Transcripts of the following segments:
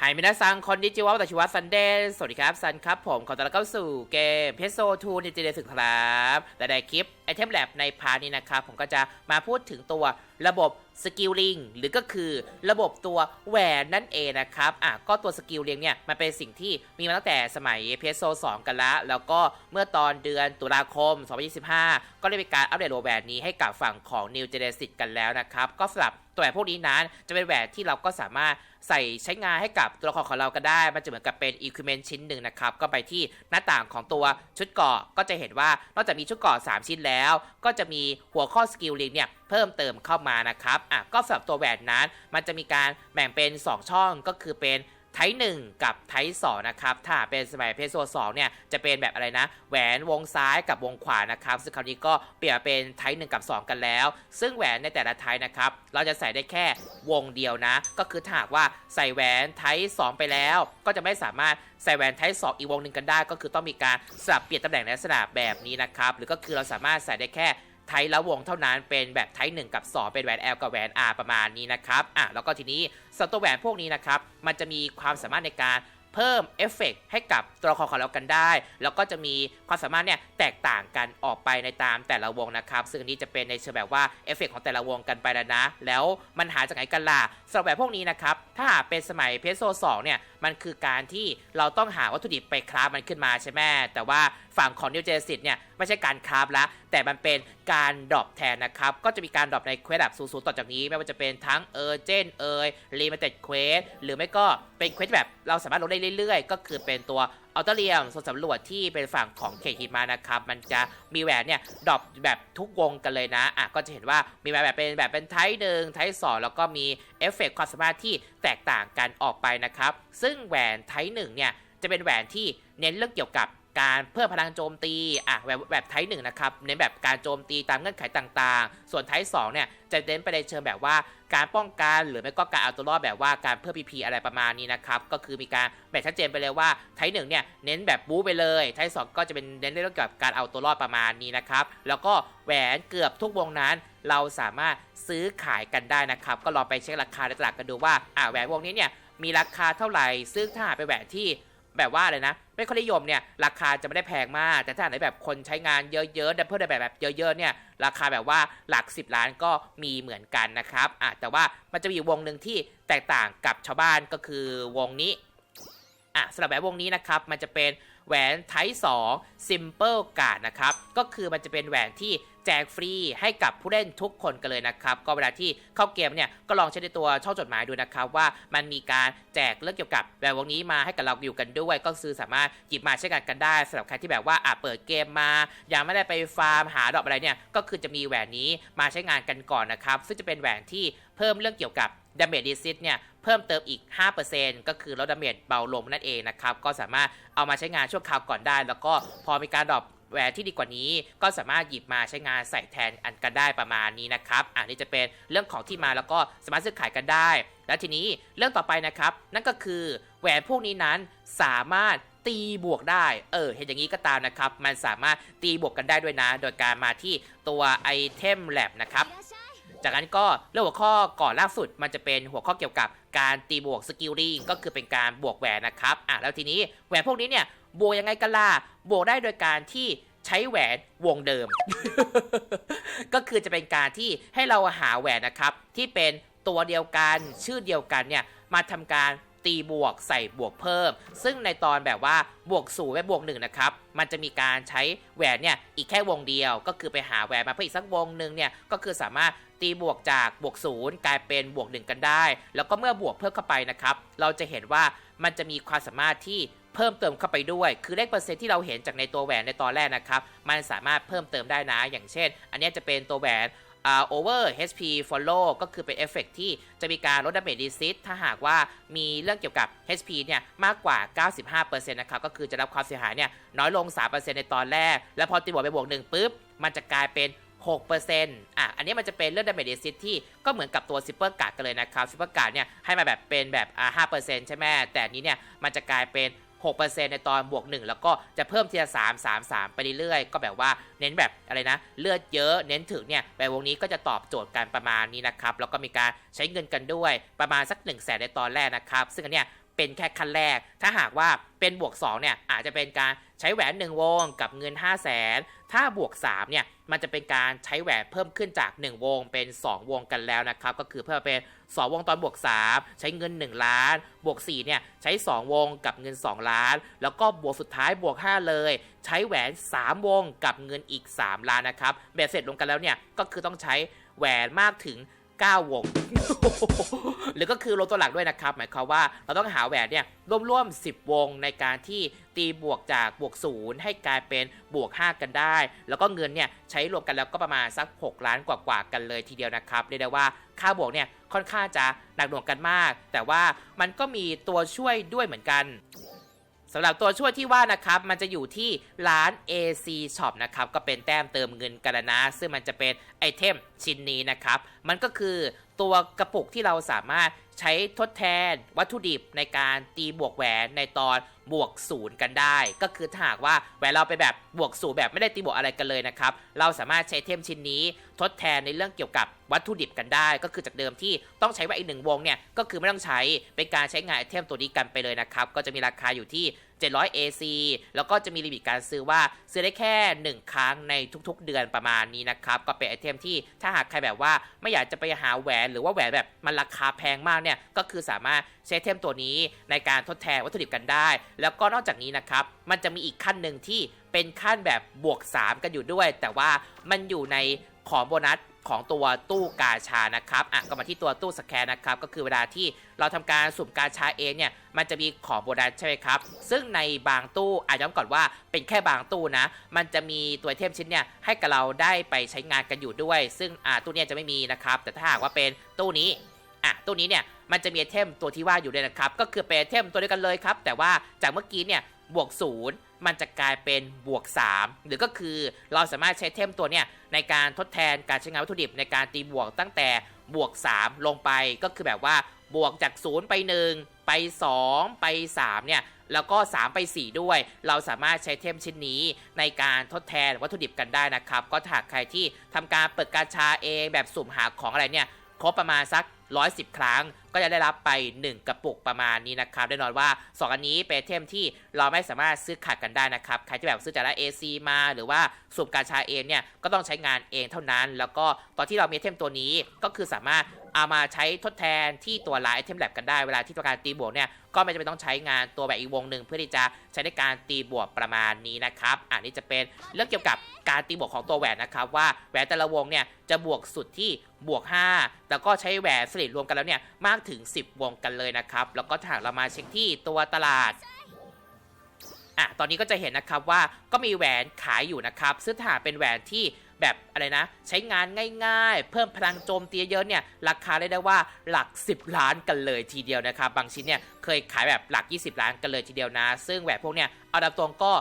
ไฮมินาซังคอนดิจิวะตชิวะซันเดย์สวัสดีครับ ซันครับผม ขอต้อนรับเข้าสู่เกมเพโซทูในจีเดสึกครับและในคลิปไอเทมแลบในพาร์ทนี้นะครับ ผมก็จะมาพูดถึงตัว ระบบสกิลลิงหรือก็คือระบบตัวแหวนนั่นเองนะครับอะก็ตัวสกิลลิงเนี่ยมันเป็นสิ่งที่มีมาตั้งแต่สมัยเพโซ2กันละแล้วก็เมื่อตอนเดือนตุลาคม 2025 ก็ได้มีการอัปเดตโรแหวนนี้ให้กับฝั่งของ New Genesis กันแล้วนะครับ ก็สำหรับตัวแหวนพวกนี้นั้นจะเป็นแหวนที่เราก็สามารถใส่ใช้งานให้กับตัวละครของเราก็ได้ มันจะเหมือนกับเป็น equipment ชิ้นหนึ่งนะครับ ก็ไปที่หน้าต่างของตัวชุดเกาะก็จะเห็นว่านอกจากมีชุดเกาะ3 ชิ้นแล้ว ก็จะมีหัวข้อสกิลลิงเนี่ยเพิ่มเติมเข้ามานะครับอะก็สำหรับตัวแหวนนั้น มันจะมีการแบ่งเป็น 2 ช่องก็คือเป็นไทหนึ่งกับไทสองนะครับ ถ้าเป็นสมัยเพโซสองเนี่ย จะเป็นแบบอะไรนะ แหวนวงซ้ายกับวงขวานะครับ ซึ่งคราวนี้ก็เปลี่ยนเป็นไทหนึ่งกับ 2 กันแล้ว ซึ่งแหวนในแต่ละไทนะครับ เราจะใส่ได้แค่วงเดียวนะ ก็คือถ้าหากว่าใส่แหวนไทสองไปแล้ว ก็จะไม่สามารถใส่แหวนไทสองอีกวงหนึ่งกันได้ ก็คือต้องมีการสลับเปลี่ยนตำแหน่งในลักษณะแบบนี้นะครับ หรือก็คือเราสามารถใส่ได้แค่ ไทยละวงเท่านั้นเป็นแบบไทย1กับ 2 เป็นแหวน L กับแหวน R ประมาณนี้นะครับอะแล้วก็ทีนี้สตัวแหวนพวกนี้นะครับมันจะมีความสามารถในการเพิ่มเอฟเฟกให้กับตัวละครของเรากันได้ แล้วก็จะมีความสามารถเนี่ยแตกต่างกันออกไปในตามแต่ละวงนะครับ ซึ่งนี้จะเป็นในเชิงแบบว่าเอฟเฟกของแต่ละวงกันไปแล้วนะ แล้วมันหาจากไหนกันล่ะสำหรับแหวนพวกนี้นะครับ ถ้าเป็นสมัยเพโซ2เนี่ยมันคือการที่เราต้องหาวัตถุดิบไปคราฟมันขึ้นมาใช่ไหมแต่ว่าฝั่งของนิวเจสิตเนี่ยไม่ใช่การคราฟละแต่มันเป็นการดรอปแทนนะครับ ก็จะมีการดรอปในเควสแบบสูงๆต่อจากนี้ ไม่ว่าจะเป็นทั้งเออร์เจนเอยรีมาเต็ดเควสหรือไม่ก็เป็นเควสแบบเราสามารถลดได้เรื่อยๆ ก็คือเป็นตัว อัลเทเรียมส่วนสำรวจที่เป็นฝั่งของเขตหิมะนะครับ มันจะมีแหวนเนี่ยดรอปแบบทุกวงกันเลยนะอะก็จะเห็นว่ามีแหวนแบบเป็นแบบเป็นไทป์หนึ่งไทป์สองแล้วก็มีเอฟเฟกความสามารถที่แตกต่างกันออกไปนะครับ ซึ่งแหวนไทป์หนึ่งเนี่ยจะเป็นแหวนที่เน้นเรื่องเกี่ยวกับ การเพิ่มพลังโจมตีอะแบบแบบไทป์หนึ่งนะครับเน้นแบบการโจมตีตามเงื่อนไขต่างๆ ส่วนไทป์สองเนี่ยจะเน้นไปในเชิงแบบว่าการป้องกันหรือไม่ก็การเอาตัวรอดแบบว่าการเพิ่มพีพีอะไรประมาณนี้นะครับก็คือมีการแบ่งชัดเจนไปเลยว่าไทป์หนึ่งเนี่ยเน้นแบบบู๊ไปเลยไทป์สองก็จะเป็นเน้นเรื่องเกี่ยวกับการเอาตัวรอดประมาณนี้นะครับแล้วก็แหวนเกือบทุกวงนั้นเราสามารถซื้อขายกันได้นะครับ ก็ลองไปเช็คราคาในตลาดกันดูว่าอ่าแหวนวงนี้เนี่ยมีราคาเท่าไหร่ ซึ่งถ้าหากเป็นแหวนที่ แบบว่าเลยนะ ไม่ค่อยนิยมเนี่ยราคาจะไม่ได้แพงมาก แต่ถ้าไหนแบบคนใช้งานเยอะๆดับเบิลแบบแบบเยอะๆเนี่ยราคาแบบว่าหลัก 10 ล้านก็มีเหมือนกันนะครับอะแต่ว่ามันจะมีวงหนึ่งที่แตกต่างกับชาวบ้านก็คือวงนี้อะสำหรับแบบวงนี้นะครับมันจะเป็น แหวนไทป์2 Simple Card นะครับ ก็คือมันจะเป็นแหวนที่แจกฟรีให้กับผู้เล่นทุกคนกันเลยนะครับ ก็เวลาที่เข้าเกมเนี่ยก็ลองใช้ในตัวช่องจดหมายดูนะครับ ว่ามันมีการแจกเรื่องเกี่ยวกับแหวนวงนี้มาให้กับเราอยู่กันด้วย ก็ซื้อสามารถหยิบมาใช้งานกันได้สำหรับใครที่แบบว่าอะเปิดเกมมา ยังไม่ได้ไปฟาร์มหาดอกอะไรเนี่ยก็คือจะมีแหวนนี้มาใช้งานกันก่อนนะครับ ซึ่งจะเป็นแหวนที่เพิ่มเรื่องเกี่ยวกับ ดาเมจดิซิตเนี่ยเพิ่มเติมอีก 5%ก็คือลดดาเมจเบาลงนั่นเองนะครับ ก็สามารถเอามาใช้งานชั่วคราวก่อนได้ แล้วก็พอมีการดรอปแหวนที่ดีกว่านี้ก็สามารถหยิบมาใช้งานใส่แทนอันกันได้ประมาณนี้นะครับ อันนี้จะเป็นเรื่องของที่มาแล้วก็สามารถซื้อขายกันได้ และทีนี้เรื่องต่อไปนะครับ นั่นก็คือแหวนพวกนี้นั้นสามารถตีบวกได้ เออ เห็นอย่างนี้ก็ตามนะครับ มันสามารถตีบวกกันได้ด้วยนะ โดยการมาที่ตัวไอเทมแลบนะครับ จากนั้นก็เรื่องหัวข้อก่อนล่าสุดมันจะเป็นหัวข้อเกี่ยวกับการตีบวกสกิลลิงก็คือเป็นการบวกแหวนนะครับอะแล้วทีนี้แหวนพวกนี้เนี่ยบวกยังไงกันล่ะบวกได้โดยการที่ใช้แหวนวงเดิม ก็คือจะเป็นการที่ให้เราหาแหวนนะครับ ที่เป็นตัวเดียวกันชื่อเดียวกันเนี่ยมาทำการ ตีบวกใส่บวกเพิ่ม ซึ่งในตอนแบบว่าบวกศูนย์และบวกหนึ่งนะครับ มันจะมีการใช้แหวนเนี่ยอีกแค่วงเดียว ก็คือไปหาแหวนมาเพิ่มอีกสักวงหนึ่งเนี่ยก็คือสามารถตีบวกจากบวกศูนย์กลายเป็นบวกหนึ่งกันได้ แล้วก็เมื่อบวกเพิ่มเข้าไปนะครับ เราจะเห็นว่ามันจะมีความสามารถที่เพิ่มเติมเข้าไปด้วย คือเลขเปอร์เซ็นต์ที่เราเห็นจากในตัวแหวนในตอนแรกนะครับ มันสามารถเพิ่มเติมได้นะ อย่างเช่น อันนี้จะเป็นตัวแหวน over HP follow ก็คือเป็นเอฟเฟกต์ที่จะมีการลดดาเมจดีซิตถ้าหากว่ามีเรื่องเกี่ยวกับ HP เนี่ยมากกว่า 95%นะครับก็คือจะรับความเสียหายเนี่ยน้อยลง 3%ในตอนแรก แล้วพอตีบวกไปบวกหนึ่งปุ๊บ มันจะกลายเป็น6%อะ อันนี้มันจะเป็นเรื่องดาเมจเดซิตที่ก็เหมือนกับตัวซิปเปอร์การ์ดกันเลยนะครับซิปเปอร์การ์ดเนี่ยให้มาแบบเป็นแบบอ่า5%ใช่ไหมแต่นี้เนี่ยมันจะกลายเป็น 6%ในตอนบวก 1 แล้วก็จะเพิ่มทีละ3 3 3 ไปเรื่อยๆ ก็แบบว่าเน้นแบบอะไรนะ เลือดเยอะเน้นถึงเนี่ยแบบวงนี้ก็จะตอบโจทย์กันประมาณนี้นะครับ แล้วก็มีการใช้เงินกันด้วยประมาณสัก1นึ่งแสนในตอนแรกนะครับ ซึ่งอันเนี้ยเป็นแค่ขั้นแรก ถ้าหากว่าเป็นบวก 2 เนี่ย อาจจะเป็นการใช้แหวน 1 วงกับเงิน 5 0 0แสน ถ้าบวก 3 เนี่ย มันจะเป็นการใช้แหวนเพิ่มขึ้นจาก 1 วงเป็น 2 วงกันแล้วนะครับ ก็คือเพิ่มเป็น 2 วงตอนบวก 3 ใช้เงิน 1 ล้าน บวก4เนี่ยใช้ 2 วงกับเงิน 2 ล้าน แล้วก็บวกสุดท้ายบวก 5 เลย ใช้แหวน 3 วงกับเงินอีก 3 ล้านนะครับเบ็ดเสร็จลงกันแล้วเนี่ยก็คือต้องใช้แหวนมากถึง 9 วง หรือก็คือรวมตัวหลักด้วยนะครับ หมายความว่าเราต้องหาแหวนเนี่ยร่วมๆ10 วงในการที่ตีบวกจากบวก 0 ให้กลายเป็นบวก 5 กันได้ แล้วก็เงินเนี่ยใช้รวมกันแล้วก็ประมาณสัก 6 ล้านกว่าๆกันเลยทีเดียวนะครับเรียกได้ว่าค่าบวกเนี่ยค่อนข้างจะหนักหน่วงกันมาก แต่ว่ามันก็มีตัวช่วยด้วยเหมือนกัน สำหรับตัวช่วยที่ว่านะครับ มันจะอยู่ที่ร้าน AC Shop นะครับ ก็เป็นแต้มเติมเงินกันนะ ซึ่งมันจะเป็นไอเทมชิ้นนี้นะครับ มันก็คือ ตัวกระปุกที่เราสามารถใช้ทดแทนวัตถุดิบในการตีบวกแหวนในตอนบวกศูนย์กันได้ ก็คือถ้าหากว่าแหวนเราไปแบบบวกศูนย์แบบไม่ได้ตีบวกอะไรกันเลยนะครับ เราสามารถใช้เทมชิ้นนี้ ทดแทนในเรื่องเกี่ยวกับวัตถุดิบกันได้ ก็คือจากเดิมที่ต้องใช้ไว้อีกหนึ่งวงเนี่ยก็คือไม่ต้องใช้เป็นการใช้งานไอเทมตัวนี้กันไปเลยนะครับก็จะมีราคาอยู่ที่ 700 AC แล้วก็จะมีลิมิตการซื้อว่าซื้อได้แค่ 1 ครั้งในทุกๆ เดือนประมาณนี้นะครับ ก็เป็นไอเทมที่ถ้าหากใครแบบว่าไม่อยากจะไปหาแหวนหรือว่าแหวนแบบมันราคาแพงมากเนี่ย ก็คือสามารถใช้ไอเทมตัวนี้ในการทดแทนวัตถุดิบกันได้ แล้วก็นอกจากนี้นะครับ มันจะมีอีกขั้นหนึ่งที่เป็นขั้นแบบบวก 3 กันอยู่ด้วย แต่ว่ามันอยู่ในของโบนัส ของตัวตู้กาชานะครับอะก็มาที่ตัวตู้สแกนนะครับก็คือเวลาที่เราทำการสุ่มกาชาเองเนี่ยมันจะมีของโบนัสใช่ไหมครับ ซึ่งในบางตู้อาจจะย้ำก่อนว่าเป็นแค่บางตู้นะ มันจะมีตัวเทมชิ้นเนี่ยให้กับเราได้ไปใช้งานกันอยู่ด้วย ซึ่งอ่าตู้เนี่ยจะไม่มีนะครับแต่ถ้าหากว่าเป็นตู้นี้อะตู้นี้เนี่ย มันจะมีไอเทมตัวที่ว่าอยู่ด้วยนะครับ ก็คือเป็นไอเทมตัวเดียวกันเลยครับ แต่ว่าจากเมื่อกี้เนี่ยบวกศูนย์มันจะกลายเป็นบวก 3 หรือก็คือเราสามารถใช้เทมตัวเนี่ยในการทดแทนการใช้งานวัตถุดิบในการตีบวกตั้งแต่บวก 3 ลงไปก็คือแบบว่าบวกจาก 0 ไป 1 ไป 2 ไป 3 เนี่ย แล้วก็ 3 ไป 4 ด้วย เราสามารถใช้เทมชิ้นนี้ในการทดแทนวัตถุดิบกันได้นะครับ ก็ถ้าหากใครที่ทำการเปิดกาชาเองแบบสุ่มหาของอะไรเนี่ย ครบประมาณสัก 110 ครั้ง ก็จะได้รับไป 1 กระปุกประมาณนี้นะครับแน่นอนว่า 2 อันนี้เป็นเทมที่เราไม่สามารถซื้อขาดกันได้นะครับใครที่แบบซื้อจากร้าน AC มาหรือว่าสุ่มกาชาเองเนี่ยก็ต้องใช้งานเองเท่านั้น แล้วก็ตอนที่เรามีเทมตัวนี้ก็คือสามารถ เอามาใช้ทดแทนที่ตัวลน์ไอเทมแลบกันได้เวลาที่ต้องการตีบวกเนี่ยก็ไม่จำเป็นต้องใช้งานตัวแบบอีกวงหนึ่งเพื่อที่จะใช้ในการตีบวกประมาณนี้นะครับอันนี้จะเป็นเรื่องเกี่ยวกับการตีบวกของตัวแหวนนะครับว่าแหวนแต่ละวงเนี่ยจะบวกสุดที่บวก 5 แล้วก็ใช้แหวนสลิดรวมกันแล้วเนี่ยมากถึง 10 วงกันเลยนะครับแล้วก็ถ้าเรามาเช็คที่ตัวตลาดอะตอนนี้ก็จะเห็นนะครับว่าก็มีแหวนขายอยู่นะครับซึ่งถ้าเป็นแหวนที่ แบบอะไรนะ ใช้งานง่ายๆ เพิ่มพลังโจมตีเยอะเนี่ย ราคาได้ได้ว่าหลัก 10 ล้านกันเลยทีเดียวนะครับ บางชิ้นเนี่ยเคยขายแบบหลัก 20 ล้านกันเลยทีเดียวนะ ซึ่งแหวนพวกเนี่ยเอาดับตรงก็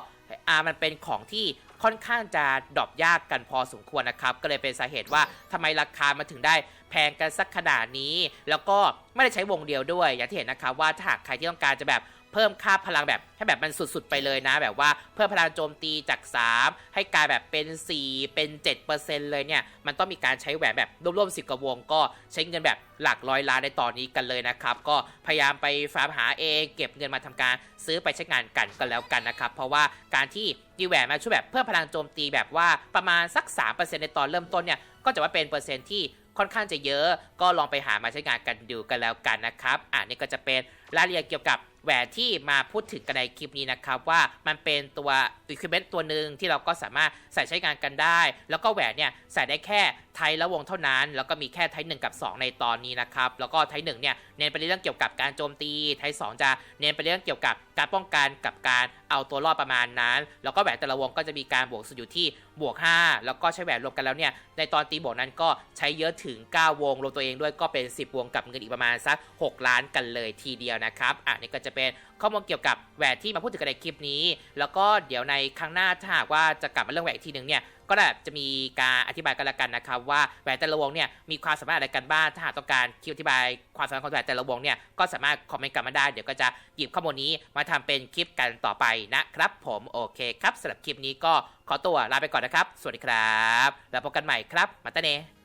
อ่ามันเป็นของที่ค่อนข้างจะดรอปยากกันพอสมควรนะครับ ก็เลยเป็นสาเหตุว่าทำไมราคามันถึงได้แพงกันสักขนาดนี้ แล้วก็ไม่ได้ใช้วงเดียวด้วย อย่างที่เห็นนะครับว่าถ้าหากใครที่ต้องการจะแบบ เพิ่มค่าพลังแบบให้แบบมันสุดๆไปเลยนะ แบบว่าเพิ่มพลังโจมตีจาก 3 ให้กลายแบบเป็น 4 เป็น 7%เลยเนี่ย มันต้องมีการใช้แหวนแบบร่วมๆสิกว่าวงก็ใช้เงินแบบหลักร้อยล้านในตอนนี้กันเลยนะครับ ก็พยายามไปฟาร์มหาเองเก็บเงินมาทำการซื้อไปใช้งานกันกันแล้วกันนะครับ เพราะว่าการที่ยีแหวนมาช่วยแบบเพิ่มพลังโจมตีแบบว่าประมาณสัก 3%ในตอนเริ่มต้นเนี่ยก็จะว่าเป็นเปอร์เซ็นต์ที่ค่อนข้างจะเยอะ ก็ลองไปหามาใช้งานกันดูกันแล้วกันนะครับ อ่านี่ก็จะเป็นรายละเอียดเกี่ยวกับแหวนที่มาพูดถึงกันในคลิปนี้นะครับว่ามันเป็นตัวอุปกรณ์ตัวหนึ่งที่เราก็สามารถใส่ใช้งานกันได้ แล้วก็แหวนเนี่ยใส่ได้แค่ไทยละวงเท่านั้น แล้วก็มีแค่ไทย1กับ 2 ในตอนนี้นะครับแล้วก็ไทย1เนี่ยเน้นไปเรื่องเกี่ยวกับการโจมตี ไทย 2 จะเน้นไปเรื่องเกี่ยวกับการป้องกันกับการเอาตัวรอดประมาณนั้น แล้วก็แหวนแต่ละวงก็จะมีการบวกสุดอยู่ที่บวก 5 แล้วก็ใช้แหวนรวมกันแล้วเนี่ยในตอนตีบวกนั้นก็ใช้เยอะถึง 9 วงรวมตัวเองด้วยก็เป็น 10 วงกับเงินอีกประมาณสัก 6 ล้านกันเลยทีเดียวนะครับอะนี่ก็จะจะเป็นข้อมูลเกี่ยวกับแหวนที่มาพูดถึงกันในคลิปนี้ แล้วก็เดี๋ยวในครั้งหน้าถ้าหากว่าจะกลับมาเรื่องแหวนอีกทีหนึ่งเนี่ยก็จะมีการอธิบายกันละกันนะครับว่าแหวนแต่ละวงเนี่ยมีความสามารถอะไรกันบ้างถ้าหากต้องการคลิปอธิบายความสามารถของแหวนแต่ละวงเนี่ยก็สามารถคอมเมนต์กันมาได้เดี๋ยวก็จะหยิบข้อมูลนี้มาทำเป็นคลิปกันต่อไปนะครับ ผมโอเคครับสำหรับคลิปนี้ก็ขอตัวลาไปก่อนนะครับ สวัสดีครับ แล้วพบกันใหม่ครับมาตาเน